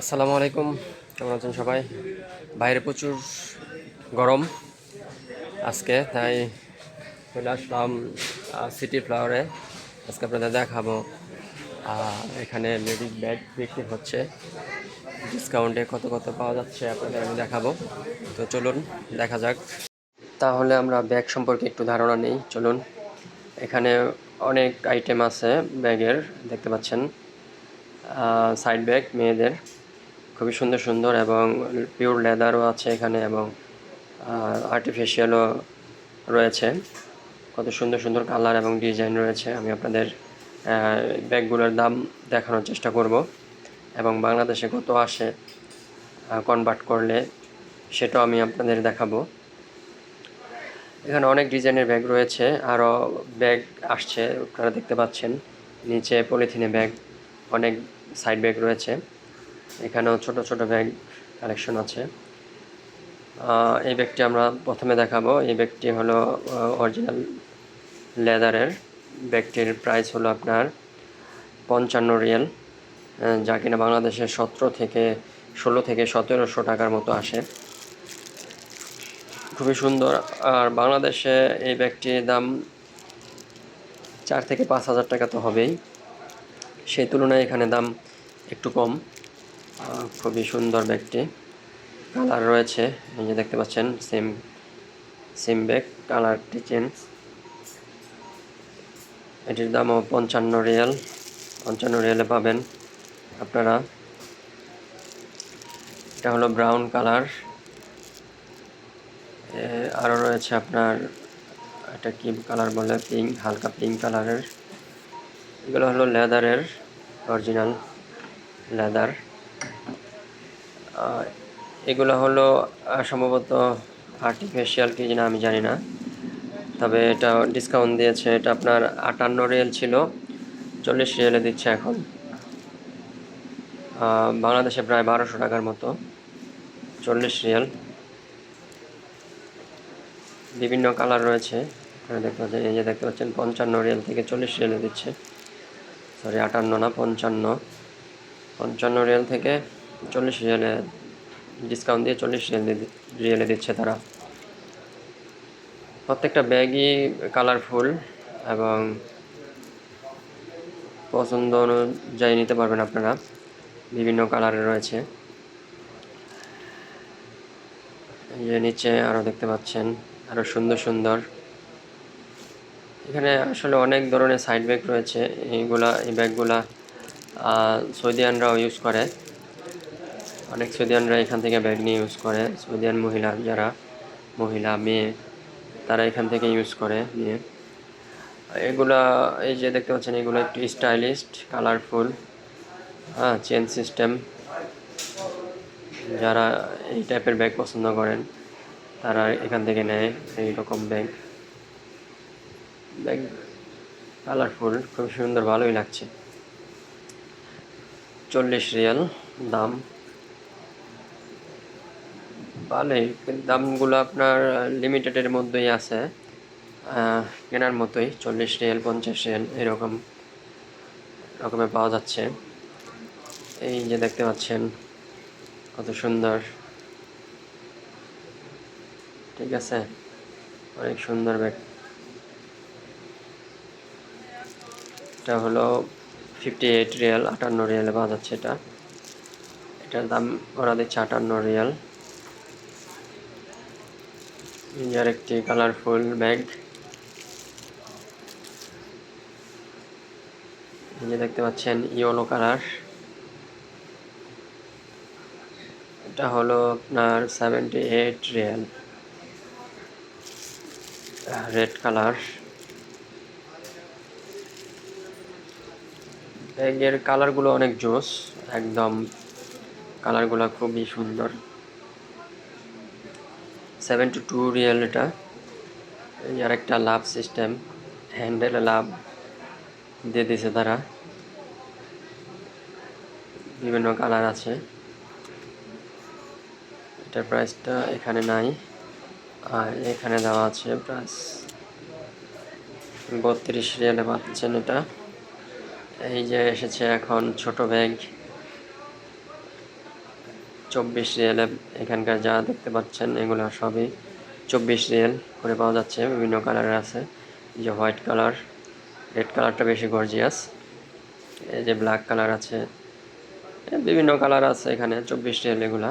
আসসালামু আলাইকুম। কেমন আছেন সবাই? বাইরে প্রচুর গরম। আজকে তাই চলে আসলাম সিটি ফ্লাওয়ারে আজকে আপনাদের দেখাবো। এখানে লেডিস ব্যাগ বিক্রি হচ্ছে। ডিসকাউন্টে কত কত পাওয়া যাচ্ছে আপনাদের আমি দেখাবো। তো চলুন, দেখা যাক। তাহলে আমরা ব্যাগ সম্পর্কে একটু ধারণা নেই। চলুন, এখানে অনেক আইটেম আছে ব্যাগের দেখতে পাচ্ছেন। সাইড ব্যাগ মেয়েদের। খুবই সুন্দর সুন্দর এবং পিওর লেদারও আছে এখানে এবং আর্টিফিশিয়ালও রয়েছে। কত সুন্দর সুন্দর কালার এবং ডিজাইন রয়েছে। আমি আপনাদের ব্যাগগুলোর দাম দেখানোর চেষ্টা করব। এবং বাংলাদেশে কত আসে কনভার্ট করলে সেটাও আমি আপনাদের দেখাবো। এখানে অনেক ডিজাইনের ব্যাগ রয়েছে। আরও ব্যাগ আসছে, আপনারা দেখতে পাচ্ছেন। নিচে পলিথিনে ব্যাগ, অনেক সাইড ব্যাগ রয়েছে। এখানেও ছোট ছোট ব্যাগ কালেকশন আছে। এই ব্যাগটি আমরা প্রথমে দেখাবো। এই ব্যাগটি হলো অরিজিনাল লেদারের ব্যাগটির প্রাইস হলো আপনার পঞ্চান্ন রিয়েল যা কিনা বাংলাদেশে সতেরো থেকে, ষোলো থেকে সতেরোশো টাকার মতো আসে। খুবই সুন্দর। আর বাংলাদেশে এই ব্যাগটির দাম চার থেকে পাঁচ হাজার টাকা তো হবেই। সেই তুলনায় এখানে দাম একটু কম। খুবই সুন্দর ব্যাগটি। কালার রয়েছে, এই যে দেখতে পাচ্ছেন সেম সেম ব্যাগ কালারটি চেঞ্জ এটির দামও পঞ্চান্ন রিয়াল, পঞ্চান্ন রিয়ালে পাবেন আপনারা। এটা হলো ব্রাউন কালার আরও রয়েছে আপনার, এটা কি কালার বলে? পিঙ্ক হালকা পিঙ্ক কালারের এগুলো হলো লেদারের অরিজিনাল লেদার এগুলো হলো সম্ভবত আর্টিফিশিয়াল কি না আমি জানি না। তবে এটা ডিসকাউন্ট দিয়েছে, এটা আপনার আটান্ন রিয়েল ছিল, চল্লিশ রিয়েলে দিচ্ছে এখন। বাংলাদেশে প্রায় বারোশো টাকার মতো, চল্লিশ রিয়াল বিভিন্ন কালার রয়েছে দেখতে পাচ্ছেন, এই যে দেখতে পাচ্ছেন, পঞ্চান্ন রিয়াল থেকে চল্লিশ রিয়ালে দিচ্ছে। সরি আটান্ন না, পঞ্চান্ন। পঞ্চান্ন রিয়াল থেকে চল্লিশ রিয়ালে ডিসকাউন্ট দিয়ে চল্লিশ রিয়াল রিয়ালে দিচ্ছে তারা। প্রত্যেকটা ব্যাগই কালারফুল এবং পছন্দ অনুযায়ী নিতে পারবেন আপনারা। বিভিন্ন কালারের রয়েছে। যে নিচে আরও দেখতে পাচ্ছেন আরও সুন্দর সুন্দর। এখানে আসলে অনেক ধরনের সাইড ব্যাগ রয়েছে। এইগুলা এই ব্যাগগুলা সৌদিয়ানরাও ইউজ করে। অনেক সৌদিয়ানরা এখান থেকে ব্যাগ নিয়ে ইউজ করে। সৌদিয়ান মহিলা যারা, মহিলা, মেয়ে, তারা এখান থেকে ইউজ করে নিয়ে। এগুলা, এই যে দেখতে পাচ্ছেন, এগুলো একটু স্টাইলিস্ট কালারফুল হ্যাঁ চেন সিস্টেম যারা এই টাইপের ব্যাগ পছন্দ করেন, তারা এখান থেকে নেয় এই রকম ব্যাগ ব্যাগ কালারফুল খুব সুন্দর, ভালোই লাগছে। চল্লিশ রিয়াল দাম। ভালোই দামগুলো আপনার লিমিটেডের মধ্যেই আছে। কেনার মতোই, চল্লিশ রিয়েল, পঞ্চাশ রিয়েল, এরকম রকমের পাওয়া যাচ্ছে। এই যে দেখতে পাচ্ছেন, কত সুন্দর। ঠিক আছে, অনেক সুন্দর ব্যাগ। এটা হলো ফিফটি এইট রিয়াল, আটান্ন রিয়ালে পাওয়া যাচ্ছে এটা। এটার দাম ওরা দিচ্ছে আটান্ন রিয়াল। ইয়ার একটি কালারফুল ব্যাগ যে দেখতে পাচ্ছেন ইয়েলো কালার এটা হলো আপনার seventy eight real red colour ব্যাগের কালারগুলো অনেক জোস, একদম। কালারগুলো খুবই সুন্দর। সেভেন্টি টু রিয়েল এটা। আর একটা লাভ সিস্টেম, হ্যান্ডেলে লাভ দিয়ে দিয়েছে তারা। বিভিন্ন কালার আছে। এটার প্রাইসটা এখানে নাই। আর এখানে দেওয়া আছে প্রাইস বত্রিশ রিয়ালে পাচ্ছেন এটা। এই যে এসেছে এখন ছোট ব্যাগ। চব্বিশ রিয়েলে এখানকার যা দেখতে পাচ্ছেন, এগুলো সবই চব্বিশ রিয়েল করে পাওয়া যাচ্ছে। বিভিন্ন কালারের আছে। যে হোয়াইট কালার রেড কালারটা বেশি গর্জিয়াস এই যে ব্ল্যাক কালার আছে। বিভিন্ন কালার আছে এখানে, চব্বিশ রিয়েল এগুলা।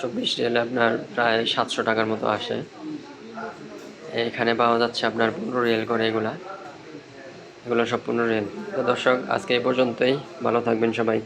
চব্বিশ রিয়েলে আপনার প্রায় সাতশো টাকার মতো আসে। এখানে পাওয়া যাচ্ছে আপনার পনেরো রিয়েল করে এগুলা। এগুলো সম্পূর্ণ রেল তো দর্শক আজকে এই পর্যন্তই। ভালো থাকবেন সবাই।